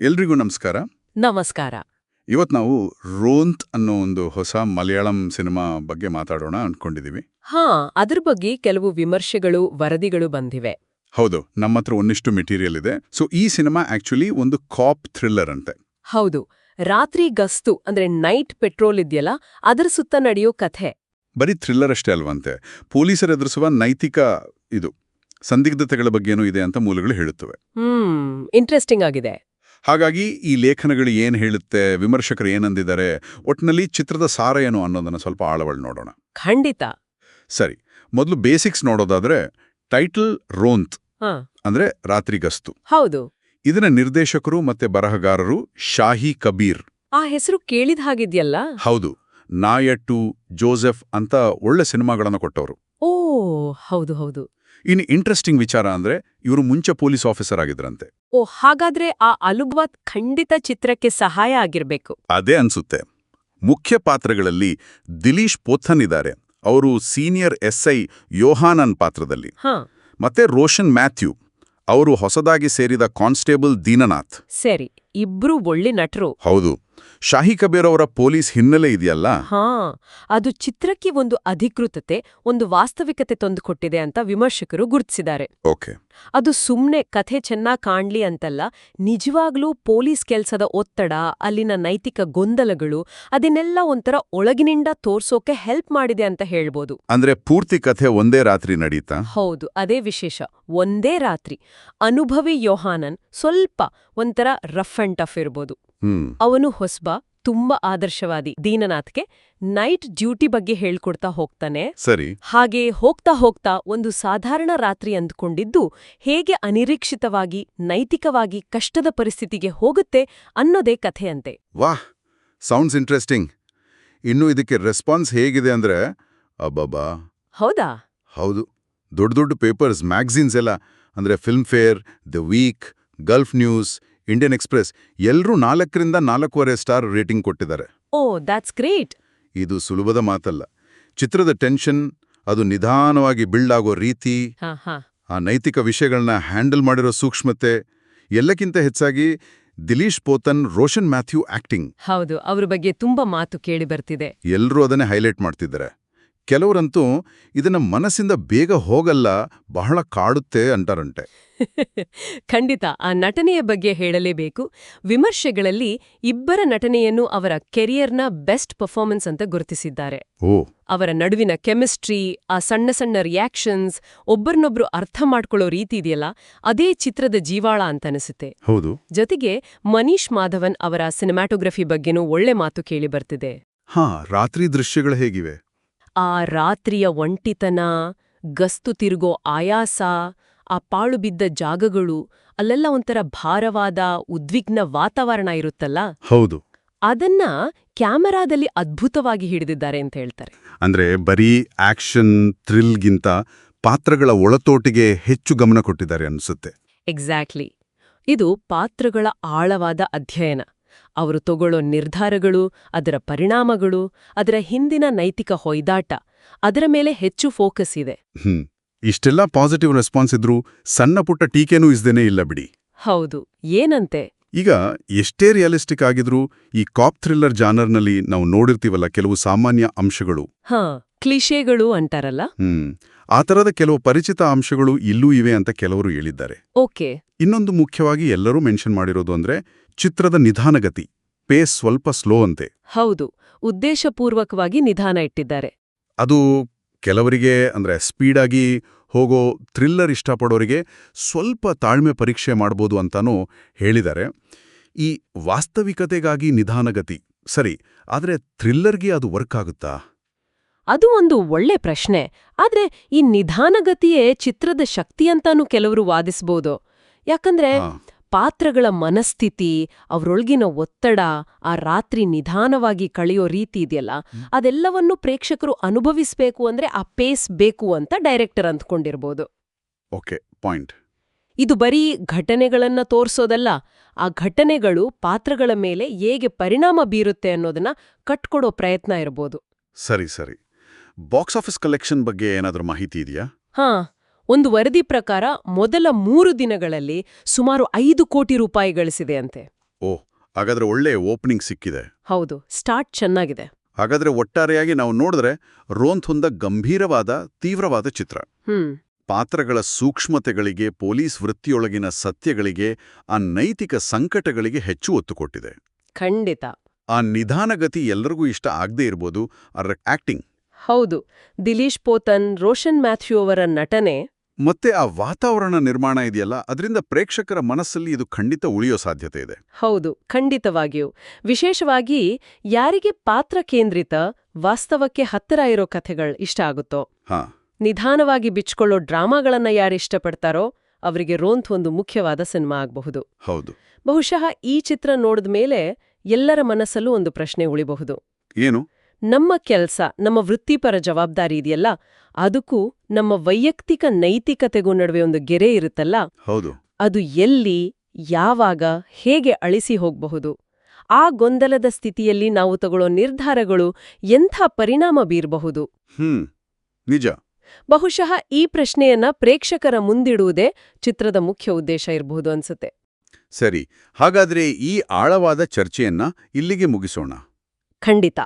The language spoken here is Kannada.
ಎಲ್ರಿಗೂ ನಮಸ್ಕಾರ. ನಮಸ್ಕಾರ. ಇವತ್ತು ನಾವು ರೋಂತ್ ಅನ್ನೋ ಒಂದು ಹೊಸ ಮಲಯಾಳಂ ಸಿನಿಮಾ ಬಗ್ಗೆ ಮಾತಾಡೋಣ ಅನ್ಕೊಂಡಿದೀವಿ. ಹಾ ಅದ್ರ ಬಗ್ಗೆ ಕೆಲವು ವಿಮರ್ಶೆಗಳು ವರದಿಗಳು ಬಂದಿವೆ. ಹೌದು ನಮ್ಮ ಹತ್ರ ಒಂದಿಷ್ಟು ಮೆಟೀರಿಯಲ್ ಇದೆ. ಸೊ ಈ ಸಿನಿಮಾ ಆಕ್ಚುಲಿ ಒಂದು ಕಾಪ್ ಥ್ರಿಲ್ಲರ್ ಅಂತೆ. ಹೌದು ರಾತ್ರಿ ಗಸ್ತು ಅಂದ್ರೆ ನೈಟ್ ಪೆಟ್ರೋಲ್ ಇದೆಯಲ್ಲ ಅದರ ಸುತ್ತ ನಡೆಯೋ ಕಥೆ. ಬರೀ ಥ್ರಿಲ್ಲರ್ ಅಷ್ಟೇ ಅಲ್ವಂತೆ ಪೊಲೀಸರು ಎದುರಿಸುವ ನೈತಿಕ ಇದು ಸಂದಿಗ್ಧತೆಗಳ ಬಗ್ಗೆನೂ ಇದೆ ಅಂತ ಮೂಲಗಳು ಹೇಳುತ್ತವೆ. ಹ್ಮ್ ಇಂಟ್ರೆಸ್ಟಿಂಗ್ ಆಗಿದೆ. ಹಾಗಾಗಿ ಈ ಲೇಖನಗಳು ಏನು ಹೇಳುತ್ತೆ ವಿಮರ್ಶಕರು ಏನಂದಿದ್ದಾರೆ ಒಟ್ಟಿನಲ್ಲಿ ಚಿತ್ರದ ಸಾರ ಏನು ಅನ್ನೋದನ್ನ ಸ್ವಲ್ಪ ಆಳವಳು ನೋಡೋಣ. ಖಂಡಿತ. ಸರಿ ಮೊದಲು ಬೇಸಿಕ್ಸ್ ನೋಡೋದಾದ್ರೆ ಟೈಟಲ್ ರೋಂತ್ ಅಂದ್ರೆ ರಾತ್ರಿ ಗಸ್ತು ಹೌದು. ಇದರ ನಿರ್ದೇಶಕರು ಮತ್ತೆ ಬರಹಗಾರರು ಶಾಹಿ ಕಬೀರ್. ಆ ಹೆಸರು ಕೇಳಿದ ಹಾಗಿದ್ಯಲ್ಲ? ಹೌದು ನಾಯಟ್ಟು ಜೋಸೆಫ್ ಅಂತ ಒಳ್ಳೆ ಸಿನಿಮಾಗಳನ್ನು ಕೊಟ್ಟವರು. ಓ ಹೌದು ಹೌದು. ಇನ್ನು ಇಂಟ್ರೆಸ್ಟಿಂಗ್ ವಿಚಾರ ಅಂದ್ರೆ ಇವರು ಮುಂಚೆ ಪೊಲೀಸ್ ಆಫೀಸರ್ ಆಗಿದ್ರಂತೆ. ಓ ಹಾಗಾದ್ರೆ ಆ ಅಲುಗ್ವಾತ್ ಖಂಡಿತ ಚಿತ್ರಕ್ಕೆ ಸಹಾಯ ಆಗಿರ್ಬೇಕು. ಅದೇ ಅನ್ಸುತ್ತೆ. ಮುಖ್ಯ ಪಾತ್ರಗಳಲ್ಲಿ ದಿಲೀಶ್ ಪೋಥನ್ ಇದ್ದಾರೆ ಅವರು ಸೀನಿಯರ್ ಎಸ್ಐ ಯೋಹಾನನ್ ಪಾತ್ರದಲ್ಲಿ. ಮತ್ತೆ ರೋಷನ್ ಮ್ಯಾಥ್ಯೂ. ಅವರು ಹೊಸದಾಗಿ ಸೇರಿದ ಕಾನ್ಸ್ಟೇಬಲ್ ದೀನನಾಥ್. ಸರಿ ಇಬ್ರು ಒಳ್ಳೆ ನಟರು. ಹೌದು. ಶಾಹಿ ಕಬೀರ್ ಅವರ ಪೊಲೀಸ್ ಹಿನ್ನೆಲೆ ಇದೆಯಲ್ಲ? ಹಾ ಅದು ಚಿತ್ರಕ್ಕೆ ಒಂದು ಅಧಿಕೃತತೆ ಒಂದು ವಾಸ್ತವಿಕತೆ ತಂದುಕೊಟ್ಟಿದೆ ಅಂತ ವಿಮರ್ಶಕರು ಗುರುತಿಸಿದ್ದಾರೆ. ಓಕೆ. ಅದು ಸುಮ್ನೆ ಕಥೆ ಚೆನ್ನಾಗಿ ಕಾಣ್ಲಿ ಅಂತಲ್ಲ ನಿಜವಾಗ್ಲೂ ಪೊಲೀಸ್ ಕೆಲಸದ ಒತ್ತಡ ಅಲ್ಲಿನ ನೈತಿಕ ಗೊಂದಲಗಳು ಅದನ್ನೆಲ್ಲ ಒಂಥರ ಒಳಗಿನಿಂದ ತೋರ್ಸೋಕೆ ಹೆಲ್ಪ್ ಮಾಡಿದೆ ಅಂತ ಹೇಳ್ಬೋದು. ಅಂದ್ರೆ ಪೂರ್ತಿ ಕಥೆ ಒಂದೇ ರಾತ್ರಿ ನಡೀತಾ? ಹೌದು ಅದೇ ವಿಶೇಷ ಒಂದೇ ರಾತ್ರಿ. ಅನುಭವಿ ಯೋಹಾನನ್ ಸ್ವಲ್ಪ ಒಂಥರ ರಫ್ ಅಂಡ್ ಟಫ್ ಇರ್ಬೋದು. ಅವನು ಹೊಸ್ಬ ತುಂಬಾ ಆದರ್ಶವಾದಿ ದೀನನಾಥ್ಗೆ ನೈಟ್ ಡ್ಯೂಟಿ ಬಗ್ಗೆ ಹೇಳ್ಕೊಡ್ತಾ ಹೋಗ್ತಾನೆ. ಸರಿ. ಹಾಗೆ ಹೋಗ್ತಾ ಹೋಗ್ತಾ ಒಂದು ಸಾಧಾರಣ ರಾತ್ರಿ ಅಂದ್ಕೊಂಡಿದ್ದು ಹೇಗೆ ಅನಿರೀಕ್ಷಿತವಾಗಿ ನೈತಿಕವಾಗಿ ಕಷ್ಟದ ಪರಿಸ್ಥಿತಿಗೆ ಹೋಗುತ್ತೆ ಅನ್ನೋದೇ ಕಥೆಯಂತೆ. ವಾಹ್! Sounds interesting. ಇನ್ನು ಇದಕ್ಕೆ ರೆಸ್ಪಾನ್ಸ್ ಹೇಗಿದೆ ಅಂದ್ರೆ ಅಬ್ಬಬ್ಬಾ! ಹೌದಾ? ಹೌದು. ದೊಡ್ಡ ದೊಡ್ಡ ಪೇಪರ್ಸ್ ಮ್ಯಾಗಝೀನ್ಸ್ ಎಲ್ಲ ಅಂದ್ರೆ Filmfare The Week Gulf News Indian Express ಎಲ್ಲರೂ ನಾಲ್ಕರಿಂದ ನಾಲ್ಕೂವರೆ ಸ್ಟಾರ್ ರೇಟಿಂಗ್ ಕೊಟ್ಟಿದ್ದಾರೆ. ಓ ದಾಟ್ಸ್ ಗ್ರೇಟ್ ಇದು ಸುಲಭದ ಮಾತಲ್ಲ. ಚಿತ್ರದ ಟೆನ್ಷನ್ ಅದು ನಿಧಾನವಾಗಿ ಬಿಲ್ಡ್ ಆಗೋ ರೀತಿ ಆ ನೈತಿಕ ವಿಷಯಗಳನ್ನ ಹ್ಯಾಂಡಲ್ ಮಾಡಿರೋ ಸೂಕ್ಷ್ಮತೆ ಎಲ್ಲಕ್ಕಿಂತ ಹೆಚ್ಚಾಗಿ ದಿಲೀಶ್ ಪೋತನ್ ರೋಷನ್ ಮ್ಯಾಥ್ಯೂ ಆಕ್ಟಿಂಗ್ ಹೌದು ಅವ್ರ ಬಗ್ಗೆ ತುಂಬಾ ಮಾತು ಕೇಳಿ ಬರ್ತಿದೆ. ಎಲ್ಲರೂ ಅದನ್ನೇ ಹೈಲೈಟ್ ಮಾಡ್ತಿದ್ದಾರೆ. ಕೆಲವರಂತೂ ಇದನ್ನ ಮನಸ್ಸಿಂದ ಬೇಗ ಹೋಗಲ್ಲ ಬಹಳ ಕಾಡುತ್ತೆ ಅಂಟಾರಂತೆ ಖಂಡಿತ ಆ ನಟನೆಯ ಬಗ್ಗೆ ಹೇಳಲೇಬೇಕು. ವಿಮರ್ಶೆಗಳಲ್ಲಿ ಇಬ್ಬರ ನಟನೆಯನ್ನು ಅವರ ಕೆರಿಯರ್ನ ಬೆಸ್ಟ್ ಪರ್ಫಾರ್ಮೆನ್ಸ್ ಅಂತ ಗುರುತಿಸಿದ್ದಾರೆ. ಓ. ಅವರ ನಡುವಿನ ಕೆಮಿಸ್ಟ್ರಿ ಆ ಸಣ್ಣ ಸಣ್ಣ ರಿಯಾಕ್ಷನ್ಸ್ ಒಬ್ಬರನ್ನೊಬ್ರು ಅರ್ಥ ಮಾಡ್ಕೊಳ್ಳೋ ರೀತಿ ಇದೆಯಲ್ಲ ಅದೇ ಚಿತ್ರದ ಜೀವಾಳ ಅಂತನಿಸುತ್ತೆ ಹೌದು. ಜೊತೆಗೆ ಮನೀಶ್ ಮಾಧವನ್ ಅವರ ಸಿನಿಮಾಟೋಗ್ರಫಿ ಬಗ್ಗೆನೂ ಒಳ್ಳೆ ಮಾತು ಕೇಳಿ ಬರ್ತಿದೆ. ಹಾ ರಾತ್ರಿ ದೃಶ್ಯಗಳು ಹೇಗಿವೆ? ಆ ರಾತ್ರಿಯ ಒಂಟಿತನ ಗಸ್ತು ತಿರುಗೋ ಆಯಾಸ ಆ ಪಾಳು ಬಿದ್ದ ಜಾಗಗಳು ಅಲ್ಲೆಲ್ಲ ಒಂಥರ ಭಾರವಾದ ಉದ್ವಿಗ್ನ ವಾತಾವರಣ ಇರುತ್ತಲ್ಲ? ಹೌದು. ಅದನ್ನ ಕ್ಯಾಮೆರಾದಲ್ಲಿ ಅದ್ಭುತವಾಗಿ ಹಿಡಿದಿದ್ದಾರೆ ಅಂತ ಹೇಳ್ತಾರೆ. ಅಂದ್ರೆ ಬರೀ ಆಕ್ಷನ್ ಥ್ರಿಲ್ಗಿಂತ ಪಾತ್ರಗಳ ಒಳತೋಟಿಗೆ ಹೆಚ್ಚು ಗಮನ ಕೊಟ್ಟಿದ್ದಾರೆ ಅನ್ಸುತ್ತೆ. ಎಕ್ಸಾಕ್ಟ್ಲಿ ಇದು ಪಾತ್ರಗಳ ಆಳವಾದ ಅಧ್ಯಯನ. ಅವರು ತಗೊಳ್ಳೋ ನಿರ್ಧಾರಗಳು ಅದರ ಪರಿಣಾಮಗಳು ಅದರ ಹಿಂದಿನ ನೈತಿಕ ಹೊಯ್ದಾಟ ಅದರ ಮೇಲೆ ಹೆಚ್ಚು ಫೋಕಸ್ ಇದೆ. ಇಷ್ಟೆಲ್ಲ ಪಾಸಿಟಿವ್ ರೆಸ್ಪಾನ್ಸ್ ಇದ್ರೂ ಸಣ್ಣ ಪುಟ್ಟ ಟೀಕೆನೂ ಇಸ್ದೇನೆ ಇಲ್ಲ ಬಿಡಿ. ಹೌದು ಏನಂತೆ? ಈಗ ಎಷ್ಟೇ ರಿಯಲಿಸ್ಟಿಕ್ ಆಗಿದ್ರೂ ಈ ಕಾಪ್ ಥ್ರಿಲ್ಲರ್ ಜಾನರ್ನಲ್ಲಿ ನಾವು ನೋಡಿರ್ತೀವಲ್ಲ ಕೆಲವು ಸಾಮಾನ್ಯ ಅಂಶಗಳು. ಹಾ. ಕ್ಲಿಷೇಗಳು ಅಂತಾರಲ್ಲ? ಹ್ಮ್. ಆ ತರದ ಕೆಲವು ಪರಿಚಿತ ಅಂಶಗಳು ಇಲ್ಲೂ ಇವೆ ಅಂತ ಕೆಲವರು ಹೇಳಿದ್ದಾರೆ. ಓಕೆ. ಇನ್ನೊಂದು ಮುಖ್ಯವಾಗಿ ಎಲ್ಲರೂ ಮೆನ್ಷನ್ ಮಾಡಿರೋದು ಅಂದ್ರೆ ಚಿತ್ರದ ನಿಧಾನಗತಿ ಪೇಸ್ ಸ್ವಲ್ಪ ಸ್ಲೋ ಅಂತೆ. ಹೌದು. ಉದ್ದೇಶಪೂರ್ವಕವಾಗಿ ನಿಧಾನ ಇಟ್ಟಿದ್ದಾರೆ. ಅದು ಕೆಲವರಿಗೆ ಅಂದ್ರೆ ಸ್ಪೀಡಾಗಿ ಹೋಗೋ ಥ್ರಿಲ್ಲರ್ ಇಷ್ಟಪಡೋರಿಗೆ ಸ್ವಲ್ಪ ತಾಳ್ಮೆ ಪರೀಕ್ಷೆ ಮಾಡ್ಬೋದು ಅಂತಾನೂ ಹೇಳಿದ್ದಾರೆ. ಈ ವಾಸ್ತವಿಕತೆಗಾಗಿ ನಿಧಾನಗತಿ ಸರಿ ಆದರೆ ಥ್ರಿಲ್ಲರ್ಗೆ ಅದು ವರ್ಕ್ ಆಗುತ್ತಾ? ಅದು ಒಂದು ಒಳ್ಳೆ ಪ್ರಶ್ನೆ. ಆದ್ರೆ ಈ ನಿಧಾನಗತಿಯೇ ಚಿತ್ರದ ಶಕ್ತಿ ಅಂತಾನೂ ಕೆಲವರು ವಾದಿಸ್ಬೋದು. ಯಾಕಂದ್ರೆ ಪಾತ್ರಗಳ ಮನಸ್ಥಿತಿ ಅವರೊಳಗಿನ ಒತ್ತಡ ಆ ರಾತ್ರಿ ನಿಧಾನವಾಗಿ ಕಳೆಯೋ ರೀತಿ ಇದೆಯಲ್ಲ ಅದೆಲ್ಲವನ್ನೂ ಪ್ರೇಕ್ಷಕರು ಅನುಭವಿಸ್ಬೇಕು ಅಂದ್ರೆ ಆ ಪೇಸ್ ಬೇಕು ಅಂತ ಡೈರೆಕ್ಟರ್ ಅಂದ್ಕೊಂಡಿರ್ಬೋದು. Okay point. ಇದು ಬರೀ ಘಟನೆಗಳನ್ನ ತೋರ್ಸೋದಲ್ಲ ಆ ಘಟನೆಗಳು ಪಾತ್ರಗಳ ಮೇಲೆ ಹೇಗೆ ಪರಿಣಾಮ ಬೀರುತ್ತೆ ಅನ್ನೋದನ್ನ ಕಟ್ಕೊಡೋ ಪ್ರಯತ್ನ ಇರ್ಬೋದು. ಸರಿ ಸರಿ. ಬಾಕ್ಸ್ ಆಫೀಸ್ ಕಲೆಕ್ಷನ್ ಬಗ್ಗೆ ಏನಾದರೂ ಮಾಹಿತಿ ಇದೆಯಾ? ಹಾ ಒಂದು ವರದಿ ಪ್ರಕಾರ ಮೊದಲ ಮೂರು ದಿನಗಳಲ್ಲಿ ಸುಮಾರು ಐದು ಕೋಟಿ ರೂಪಾಯಿ ಗಳಿಸಿದೆ ಅಂತೆ. ಓ ಹಾಗಾದ್ರೆ ಒಳ್ಳೆ ಓಪನಿಂಗ್ ಸಿಕ್ಕಿದೆ. ಹೌದು ಸ್ಟಾರ್ಟ್ ಚೆನ್ನಾಗಿದೆ. ಹಾಗಾದ್ರೆ ಒಟ್ಟಾರೆಯಾಗಿ ನಾವು ನೋಡಿದ್ರೆ ಹೊಂದ ಗಂಭೀರವಾದ ತೀವ್ರವಾದ ಚಿತ್ರ. ಹ್ಮ್. ಪಾತ್ರಗಳ ಸೂಕ್ಷ್ಮತೆಗಳಿಗೆ ಪೊಲೀಸ್ ವೃತ್ತಿಯೊಳಗಿನ ಸತ್ಯಗಳಿಗೆ ಆ ನೈತಿಕ ಸಂಕಟಗಳಿಗೆ ಹೆಚ್ಚು ಒತ್ತು ಕೊಟ್ಟಿದೆ. ಖಂಡಿತ. ಆ ನಿಧಾನಗತಿ ಎಲ್ಲರಿಗೂ ಇಷ್ಟ ಆಗದೇ ಇರ್ಬೋದು ಅದರ ಆಕ್ಟಿಂಗ್ ಹೌದು ದಿಲೀಶ್ ಪೋತನ್ ರೋಷನ್ ಮ್ಯಾಥ್ಯೂ ಅವರ ನಟನೆ. ಮತ್ತೆ ಆ ವಾತಾವರಣ ನಿರ್ಮಾಣ ಇದೆಯಲ್ಲ ಅದರಿಂದ ಪ್ರೇಕ್ಷಕರ ಮನಸ್ಸಲ್ಲಿ ಇದು ಖಂಡಿತ ಉಳಿಯೋ ಸಾಧ್ಯತೆ ಇದೆ. ಹೌದು ಖಂಡಿತವಾಗಿಯೂ. ವಿಶೇಷವಾಗಿ ಯಾರಿಗೆ ಪಾತ್ರ ಕೇಂದ್ರಿತ ವಾಸ್ತವಕ್ಕೆ ಹತ್ತಿರ ಇರೋ ಕಥೆಗಳು ಇಷ್ಟ ಆಗುತ್ತೋ. ಹಾ. ನಿಧಾನವಾಗಿ ಬಿಚ್ಚಿಕೊಳ್ಳೋ ಡ್ರಾಮಾಗಳನ್ನ ಯಾರು ಇಷ್ಟಪಡ್ತಾರೋ ಅವರಿಗೆ ರೋಂತ್ ಒಂದು ಮುಖ್ಯವಾದ ಸಿನಿಮಾ ಆಗಬಹುದು. ಹೌದು. ಬಹುಶಃ ಈ ಚಿತ್ರ ನೋಡಿದ ಮೇಲೆ ಎಲ್ಲರ ಮನಸ್ಸಲ್ಲೂ ಒಂದು ಪ್ರಶ್ನೆ ಉಳಿಬಹುದು. ಏನು? ನಮ್ಮ ಕೆಲಸ ನಮ್ಮ ವೃತ್ತಿಪರ ಜವಾಬ್ದಾರಿ ಇದೆಯಲ್ಲ? ಅದಕ್ಕೂ ನಮ್ಮ ವೈಯಕ್ತಿಕ ನೈತಿಕತೆಗೂ ನಡುವೆ ಒಂದು ಗೆರೆ ಇರುತ್ತಲ್ಲ? ಹೌದು. ಅದು ಎಲ್ಲಿ ಯಾವಾಗ ಹೇಗೆ ಅಳಿಸಿ ಹೋಗಬಹುದು? ಆ ಗೊಂದಲದ ಸ್ಥಿತಿಯಲ್ಲಿ ನಾವು ತಗೊಳ್ಳೋ ನಿರ್ಧಾರಗಳು ಎಂಥ ಪರಿಣಾಮ ಬೀರಬಹುದು? ಹ್ಮ್ ನಿಜ. ಬಹುಶಃ ಈ ಪ್ರಶ್ನೆಯನ್ನ ಪ್ರೇಕ್ಷಕರ ಮುಂದಿಡುವುದೇ ಚಿತ್ರದ ಮುಖ್ಯ ಉದ್ದೇಶ ಇರಬಹುದು ಅನ್ಸುತ್ತೆ. ಸರಿ ಹಾಗಾದ್ರೆ ಈ ಆಳವಾದ ಚರ್ಚೆಯನ್ನ ಇಲ್ಲಿಗೆ ಮುಗಿಸೋಣ. ಖಂಡಿತ.